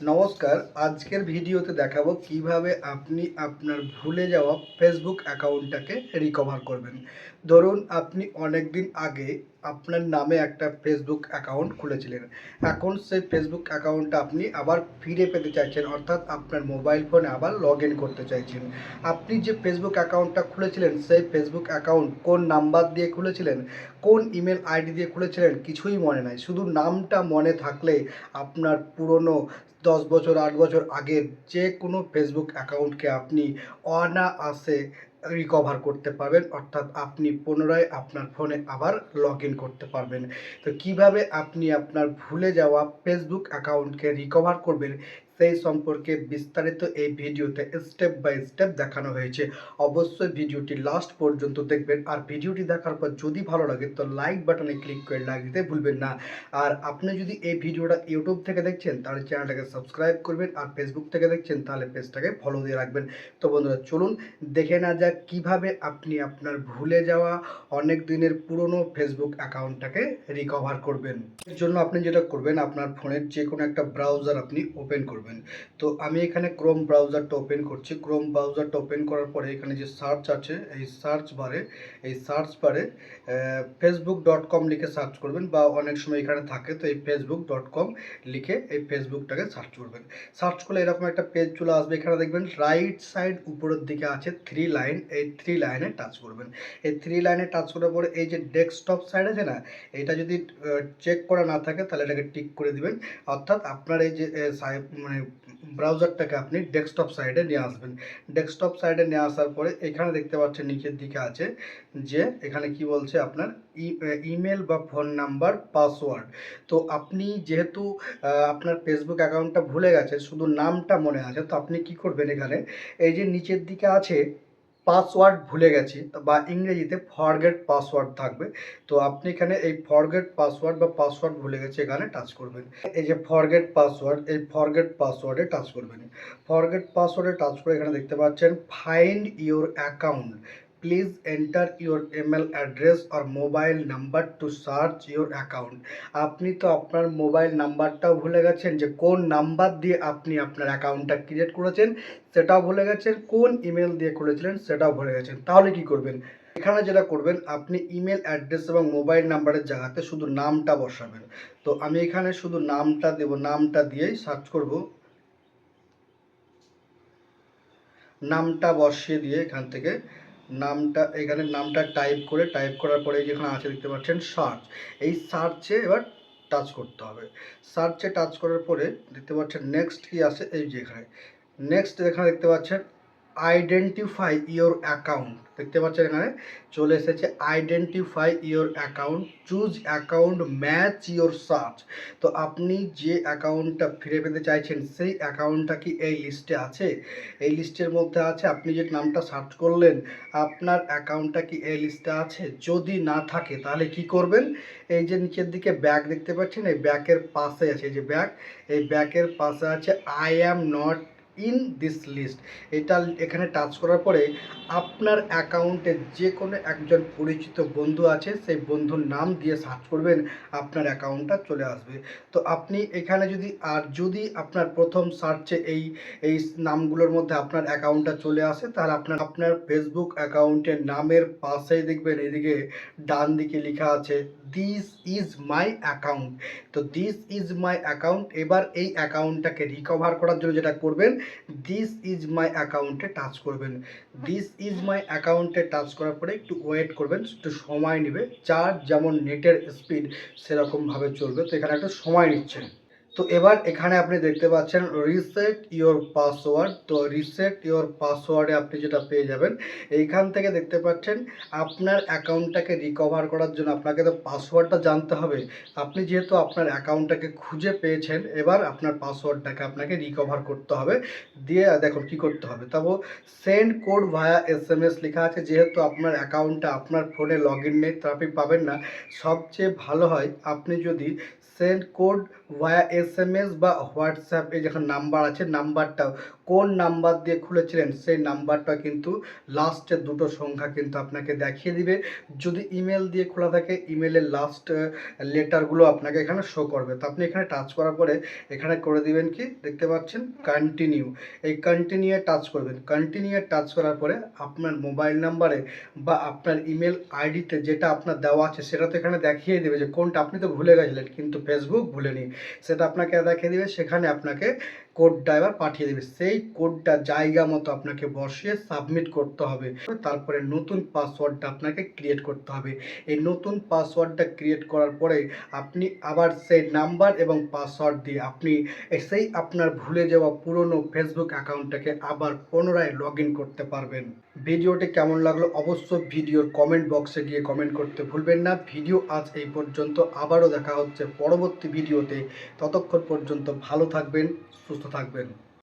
নমস্কার, আজকের ভিডিওতে দেখাবো কীভাবে আপনি আপনার ভুলে যাওয়া ফেসবুক অ্যাকাউন্টটাকে রিকভার করবেন। ধরুন, আপনি অনেক দিন আগে আপনার নামে একটা ফেসবুক অ্যাকাউন্ট খুলেছিলেন। এখন সেই ফেসবুক অ্যাকাউন্টটা আপনি আবার ফিরে পেতে চাইছেন, অর্থাৎ আপনার মোবাইল ফোনে আবার লগ ইন করতে চাইছেন। আপনি যে ফেসবুক অ্যাকাউন্টটা খুলেছিলেন, সেই ফেসবুক অ্যাকাউন্ট কোন নাম্বার দিয়ে খুলেছিলেন, কোন ইমেল আইডি দিয়ে খুলেছিলেন, কিছুই মনে নাই। শুধু নামটা মনে থাকলে আপনার পুরনো দশ বছর, আট বছর আগের যে কোনো ফেসবুক অ্যাকাউন্টকে আপনি অনায়াসে রিকভার করতে পারবেন, অর্থাৎ আপনি পুনরায় আপনার ফোনে আবার লগ ইন করতে পারবেন। তো কীভাবে আপনি আপনার ভুলে যাওয়া ফেসবুক অ্যাকাউন্টকে রিকভার করবেন সেই সম্পর্কে বিস্তারিত এই ভিডিওতে স্টেপ বাই স্টেপ দেখানো হয়েছে। অবশ্যই ভিডিওটি লাস্ট পর্যন্ত দেখবেন। আর ভিডিওটি দেখার পর যদি ভালো লাগে, তো লাইক বাটনে ক্লিক করে লাইক দিতে ভুলবেন না। আর আপনি যদি এই ভিডিওটা ইউটিউব থেকে দেখছেন, তাহলে চ্যানেলটাকে সাবস্ক্রাইব করবেন। আর ফেসবুক থেকে দেখছেন, তাহলে পেজটাকে ফলো দিয়ে রাখবেন। তো বন্ধুরা, চলুন দেখে না যাক কীভাবে আপনি আপনার ভুলে যাওয়া অনেক দিনের পুরনো ফেসবুক অ্যাকাউন্টটাকে রিকভার করবেন। এর জন্য আপনি যেটা করবেন, আপনার ফোনের যে কোনো একটা ব্রাউজার আপনি ওপেন করবেন। তো আমি এখানে ক্রোম ব্রাউজারটা ওপেন করছি। ক্রোম ব্রাউজারটা ওপেন করার পরে এখানে যে সার্চ আছে, এই সার্চ বারে এই সার্চ বারে ফেসবুক ডট কম লিখে সার্চ করবেন বা অনেক সময় এখানে থাকে তো এই ফেসবুক ডট কম লিখে এই ফেসবুকটাকে সার্চ করবেন। সার্চ করলে এরকম একটা পেজ চলে আসবে। এখানে দেখবেন রাইট সাইড উপরের দিকে আছে থ্রি লাইন এই থ্রি লাইনে টাচ করবেন। এই থ্রি লাইনে টাচ করার পরে এই যে ডেস্কটপ সাইড আছে না, এটা যদি চেক করা না থাকে তাহলে এটাকে টিক করে দিবেন। অর্থাৎ আপনার এই যে মানে ব্রাউজারটাকে আপনি ডেস্কটপ সাইডে নিয়ে আসবেন। ডেস্কটপ সাইডে নিয়ে আসার পরে এখানে দেখতে পাচ্ছেন নিচের দিকে আছে যে এখানে কি বলছে আপনার ইমেল বা ফোন নাম্বার পাসওয়ার্ড তো আপনি যেহেতু আপনার ফেসবুক অ্যাকাউন্টটা ভুলে গেছে শুধু নামটা মনে আছে, তো আপনি কি করবেন এখানে? এই যে নিচের দিকে আছে পাসওয়ার্ড ভুলে গেছি, বা ইংরেজিতে ফরগেট পাসওয়ার্ড থাকবে। তো আপনি এখানে এই ফরগেট পাসওয়ার্ড বা পাসওয়ার্ড ভুলে গেছে, এখানে টাচ করবেন। এই যে ফরগেট পাসওয়ার্ড এই ফরগেট পাসওয়ার্ডে টাচ করবেন। ফরগেট পাসওয়ার্ডে টাচ করে এখানে দেখতে পাচ্ছেন find your account please enter your email address R mobile number to search your account আপনি তো আপনার মোবাইল নাম্বারটাও ভুলে গেছেন যে কোন নাম্বার দিয়ে আপনি আপনার অ্যাকাউন্টটা ক্রিয়েট করেছেন, সেটাও ভুলে গেছেন, কোন ইমেল দিয়ে করেছিলেন, সেটাও ভুলে গেছেন। তাহলে কি করবেন? এখানে যেটা করবেন, আপনি ইমেল অ্যাড্রেস এবং মোবাইল নাম্বারের জায়গাতে শুধু নামটা বসাবেন। তো আমি এখানে শুধু নামটা দেব, নামটা দিয়েই সার্চ করব। নামটা বসিয়ে দিয়ে এখান থেকে নামটা, এখানে নামটা টাইপ করে টাইপ করার পরে যেখানে আছে, দেখতে পাচ্ছেন সার্চ এই সার্চে এবার টাচ করতে হবে। সার্চে টাচ করার পরে দেখতে পাচ্ছেন নেক্সট কি আছে? এই যে এখানে। নেক্সট এখানে দেখতে পাচ্ছেন আইডেন্টিফাই ইওর অ্যাকাউন্ট দেখতে পাচ্ছেন এখানে? চলে এসেছে identify your account choose account match your search তো আপনি যে অ্যাকাউন্টটা ফিরে পেতে চাইছেন, সেই অ্যাকাউন্টটা কি এই লিস্টে আছে? এই লিস্টের মধ্যে আছে, আপনি যে নামটা সার্চ করলেন, আপনার অ্যাকাউন্টটা কি এই লিস্টে আছে? যদি না থাকে, তাহলে কি করবেন? এই যে নিচের দিকে ব্যাগ দেখতে পাচ্ছেন, এই ব্যাকের পাশে আছে যে ব্যাগ এই ব্যাকের পাশে আছে I am not in this list. এটা এখানে টাচ করার পরে আপনার অ্যাকাউন্টে যে কোনো একজন পরিচিত বন্ধু আছে, সেই বন্ধুর নাম দিয়ে সার্চ করবেন, আপনার অ্যাকাউন্টটা চলে আসবে। তো আপনি এখানে যদি, আর যদি আপনার প্রথম সার্চে এই এই নামগুলোর মধ্যে আপনার অ্যাকাউন্টটা চলে আসে, তাহলে আপনার আপনার ফেসবুক অ্যাকাউন্টের নামের পাশেই দেখবেন, এদিকে ডান দিকে লেখা আছে দিস ইজ মাই অ্যাকাউন্ট তো দিস ইজ মাই অ্যাকাউন্ট এবার এই অ্যাকাউন্টটাকে রিকভার করার জন্য যেটা করবেন দিস ইজ মাই অ্যাকাউন্টে টাচ করবেন। দিস ইজ মাই অ্যাকাউন্টে টাচ করার পরে একটু ওয়েট করবেন, একটু সময় নেবে। চার্জ যেমন নেটের স্পিড সেরকমভাবে চলবে। তো এখানে একটা সময় নিচ্ছে তো এবার এখানে আপনি দেখতে পাচ্ছেন রিসেট ইওর পাসওয়ার্ড তো রিসেট ইওর পাসওয়ার্ডে আপনি যেটা পেয়ে যাবেন, এইখান থেকে দেখতে পাচ্ছেন আপনার অ্যাকাউন্টটাকে রিকভার করার জন্য আপনাকে তো পাসওয়ার্ডটা জানতে হবে। আপনি যেহেতু আপনার অ্যাকাউন্টটাকে খুঁজে পেয়েছেন, এবার আপনার পাসওয়ার্ডটাকে আপনাকে রিকভার করতে হবে। দিয়ে দেখুন কি করতে হবে। তবে send code via S M S লেখা আছে, যেহেতু আপনার অ্যাকাউন্টটা আপনার ফোনে লগ ইন নেই, তো আপনি পাবেন না। সবচেয়ে ভালো হয়, আপনি যদি send code via S M S বা হোয়াটসঅ্যাপ এই যেখানে নাম্বার আছে নাম্বারটা কোন নাম্বার দিয়ে খুলেছিলেন সেই নাম্বারটা কিন্তু লাস্টের দুটো সংখ্যা কিন্তু আপনাকে দেখিয়ে দিবে। যদি ইমেল দিয়ে খোলা থাকে ইমেলের লাস্ট লেটারগুলো আপনাকে এখানে শো করবে। তো আপনি এখানে টাচ করার পরে এখানে করে দিবেন কি? দেখতে পাচ্ছেন কন্টিনিউ এই কন্টিনিউ টাচ করবেন। কন্টিনিউ টাচ করার পরে আপনার মোবাইল নাম্বারে বা আপনার ইমেল আইডিতে যেটা আপনার দেওয়া আছে, সেটা তো এখানে দেখিয়ে দেবে যে কোনটা। আপনি তো ভুলে গেছিলেন, কিন্তু ফেসবুক ভুলেনি। সেটা আপনাকে দেখিয়ে দেবে, সেখানে আপনাকে কোডটা এবার পাঠিয়ে দেবে। সেই কোডটা জায়গা মতো আপনাকে বসিয়ে সাবমিট করতে হবে। তারপরে নতুন পাসওয়ার্ডটা আপনাকে ক্রিয়েট করতে হবে। এই নতুন পাসওয়ার্ডটা ক্রিয়েট করার পরে আপনি আবার সেই নাম্বার এবং পাসওয়ার্ড দিয়ে আপনি সেই আপনার ভুলে যাওয়া পুরনো ফেসবুক অ্যাকাউন্টটাকে আবার পুনরায় লগ করতে পারবেন। ভিডিওটি কেমন লাগল অবশ্যই ভিডিওর কমেন্ট বক্সে গিয়ে কমেন্ট করতে ভুলবেন না। ভিডিও আজ এই পর্যন্ত। আবারও দেখা হচ্ছে পরবর্তী ভিডিওতে। ততক্ষণ পর্যন্ত ভালো থাকবেন, সুস্থ থাকবেন।